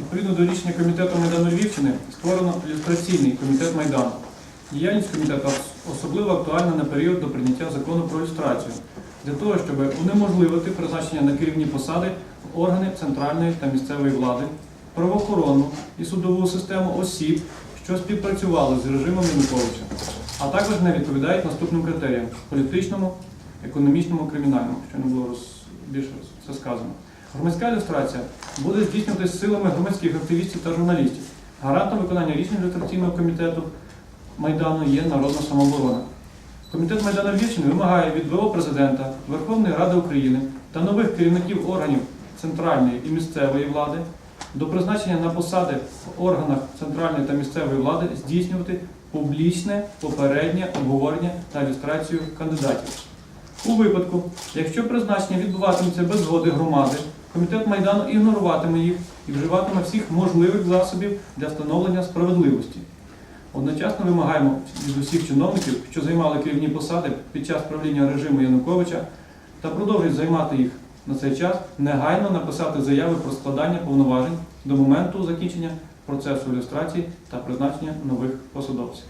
Відповідно до рішення комітету Майдану Львівщини створено ілюстраційний комітет Майдану. Діяльність комітету особливо актуальна на період до прийняття закону про ілюстрацію, для того, щоб унеможливити призначення на керівні посади в органи центральної та місцевої влади, правоохоронну і судову систему осіб, що співпрацювали з режимом Януковича, а також не відповідають наступним критеріям політичному, економічному, кримінальному, що не було роз... більше це сказано. Громадська ілюстрація буде здійснюватися силами громадських активістів та журналістів. Гарантом виконання рішень ілюстраційного комітету Майдану є народна самооборона. Комітет Майдану Львівщини вимагає від ВО президента, Верховної Ради України та нових керівників органів центральної і місцевої влади до призначення на посади в органах центральної та місцевої влади здійснювати публічне попереднє обговорення та ілюстрацію кандидатів. У випадку, якщо призначення відбуватиметься без згоди громади, комітет Майдану ігноруватиме їх і вживатиме всіх можливих засобів для встановлення справедливості. Одночасно вимагаємо від усіх чиновників, що займали керівні посади під час правління режиму Януковича та продовжують займати їх на цей час, негайно написати заяви про складання повноважень до моменту закінчення процесу ілюстрації та призначення нових посадовців.